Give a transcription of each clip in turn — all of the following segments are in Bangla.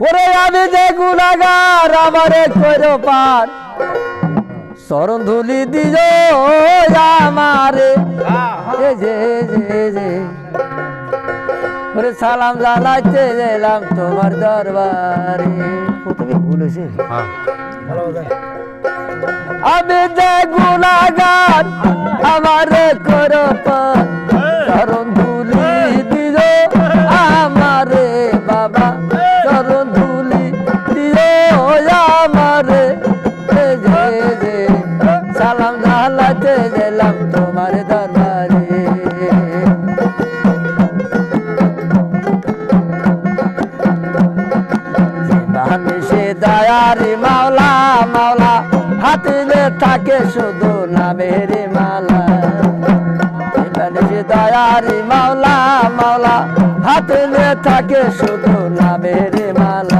ওরে আমি যে গুণাগার আমারে কইরো পার চরণ ধুলি দিও আমারে। যে যে যে। ওরে সালাম জানাইতে গেলাম তোমার দরবারে। প্রথমে ভুল হয়েছে। হ্যাঁ। আমি যে গুণাগার আমারে করো পার তোমার দরবারে সে দয়ারি মাওলা মাওলা থাকে শুধু নামের মালা। সে দয়ারি মাওলা মাওলা হাতিলে থাকে শুধু নামের মালা।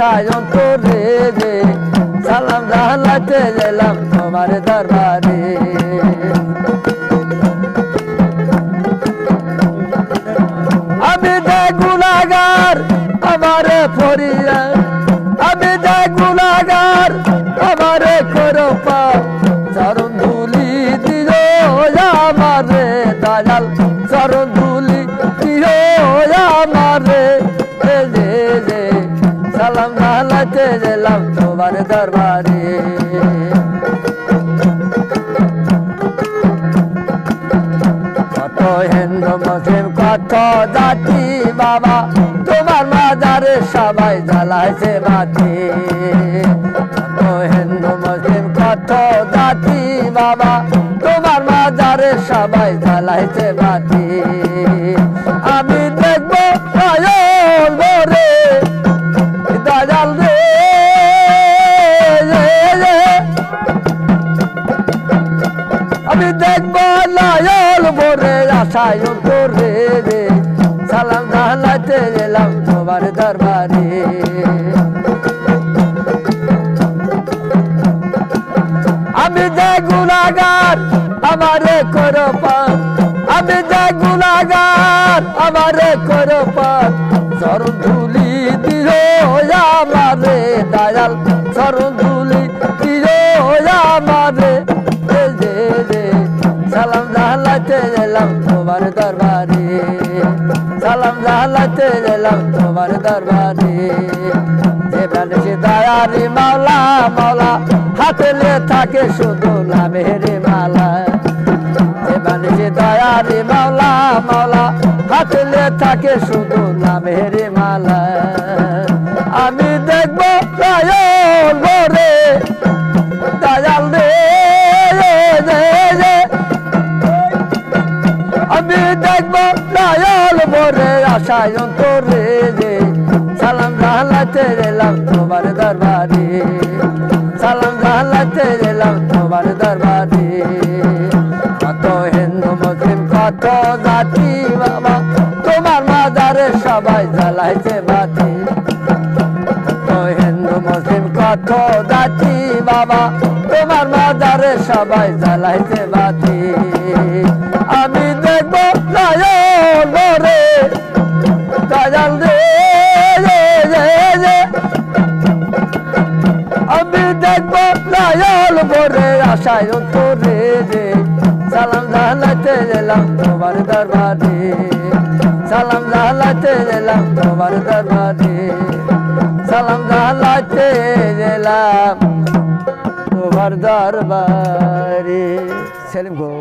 আশায় অন্তরে রে, সালাম তোমার দরবারে। আমি আমারে ফরিয়া আমি যে আমারে করো চরণ ধুলি দিও আমারে দয়াল চরণ সালাম জানাতে গেলাম তোমার দরবারে। কত হিন্দু মুসলিম, কত জাতি বাবা, তোমার মাজারে সবাই জ্বালাইছে বাতি কত হিন্দু মুসলিম, কত জাতি বাবা, তোমার মাজারে সবাই জ্বালাইছে বাতি আমি দেখব নয়ন ভরে আশায় করে রে সালাম জানাতে গেলাম তোমার দরবারে। আমি যে গুণাগার, আমারে করো পান। আমি যে গুণাগার, আমারে করো পান। চরণ ধুলি দিও আমারে দয়াল, চরণ সালাম জাহালাতে গেলাম তোমার দরবারে। সালাম জাহালাতে গেলাম তোমার দরবারে। যে সে দয়ারি মাওলা মাওলা হাতলে থাকে শুধু নামের মালা। যে সে দয়ারি মাওলা মাওলা হাতলে থাকে শুধু নামের ভরে আশায় অন্তরে রে সালাম জাহালাতে গেলাম তোমার দরবারে। সালাম জাহালাতে গেলাম তোমার দরবারে। কত হিন্দু, মুসলিম, কত জাতি, বাবা, তোমার মাজারে সবাই জ্বালাইছে বাতি। কত হিন্দু, মুসলিম, কত জাতি, বাবা, তোমার মাজারে সবাই জ্বালাইছে বাতি। আমি আমি দেখব নয়ন ভরে আশায় অন্তরে রে। সালাম জানাতে গেলাম তোমার দরবারে। সালাম জানাতে গেলাম তোমার দরবারে। সালাম জানাতে গেলাম তোমার দরবারে। সেলিম গো।